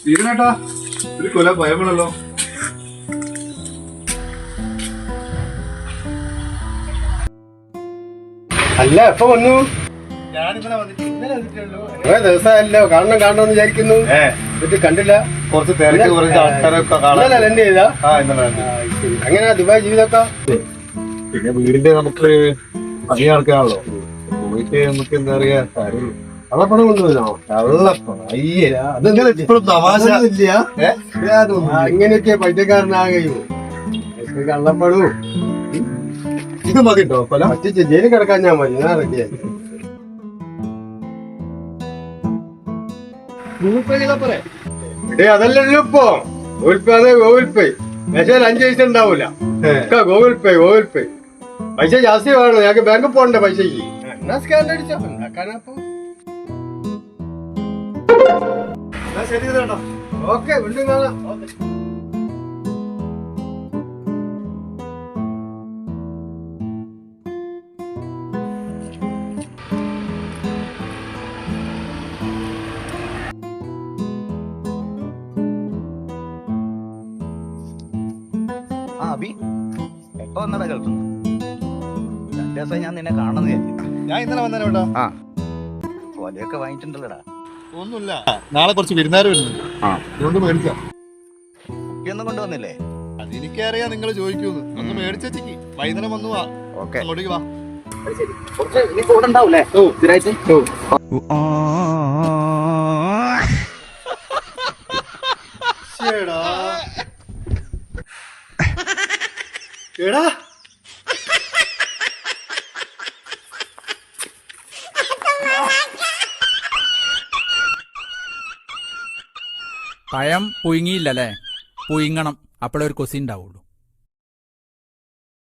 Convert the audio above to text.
സ്റ്റീവനേട്ടാ ഒരു കൊല ഭയമാണല്ലോ. അല്ല എപ്പൊ വന്നു? കുറെ ദിവസമല്ലോ കാണണം കാണണമെന്ന് വിചാരിക്കുന്നു. ഏ. എന്നിട്ട് കണ്ടില്ല. കുറച്ച് തിരക്ക് കുറച്ച് ആൾക്കാരൊക്കെ ഇന്നലെ കാണാൻ എന്റെ ചെയ്താ? ആ ഇന്നലെ വന്നു. അങ്ങനെ ദുബായ് ജീവിതമൊക്കെ? പിന്നെ വീടിന്റെ നമുക്ക് അറിയാൻ ആൾക്കാരാണല്ലോ പോയിട്ട് നമുക്ക് എന്താ പറയാ കാര്യം കള്ളപ്പണം കൊണ്ടുവന്നോ കള്ളപ്പണം അയ്യേ അതെങ്ങനെ ഇപ്പോഴും തമാശ? ഇല്ല ഇങ്ങനെയൊക്കെ പൈറ്റക്കാരനാകയോ. കള്ളപ്പണവും. ഇത് മതി കേട്ടോ കൊല. പറ്റിച്ച് ജയിലിൽ കിടക്കാൻ ഞാൻ മതി. ഞാൻ എടേ അതല്ലല്ലോ ഇപ്പൊ. ഗൂഗിൾ പേ അതെ ഗൂഗിൾ പേ മെസ്സേജ് അഞ്ച് പൈസ ഉണ്ടാവൂല. ഗൂഗിൾ പേ ഗൂഗിൾ പേ പൈസ ജാസ്തി വേണം. ഞങ്ങൾക്ക് ബാങ്കിൽ പോകണ്ടേ പൈസക്ക് എന്നാ സ്കാൻ അടിച്ചോ. ശരി കേട്ടോ ഓക്കെ വീണ്ടും കാണാം. ആ അബി എപ്പോ വന്നടാ കേൾക്കുന്നു? രണ്ടു ഞാൻ നിന്നെ കാണുന്നു ഞാൻ ഇന്നലെ വന്നേ കേട്ടോ ആ കൊലയൊക്കെ വാങ്ങിയിട്ടുണ്ടല്ലോടാ. ഒന്നുമില്ല നാളെ കുറച്ച് വിരുന്നാര് വരുന്നുണ്ട്. ആ. അതുകൊണ്ട് മേടിക്കാം. കുപ്പിയൊന്നും കൊണ്ടുവന്നില്ലേ? അതെനിക്കറിയാം നിങ്ങൾ ചോദിക്കൂന്ന് ഒന്ന് മേടിച്ചേക്ക് വൈകുന്നേരം വന്നു വാ. അങ്ങോട്ടേക്ക് വാ. എടാ. പഴം പുഴുങ്ങിയില്ലല്ലേ? പുഴുങ്ങണം. അപ്പോഴൊരു കൊസി ഉണ്ടാവുള്ളൂ.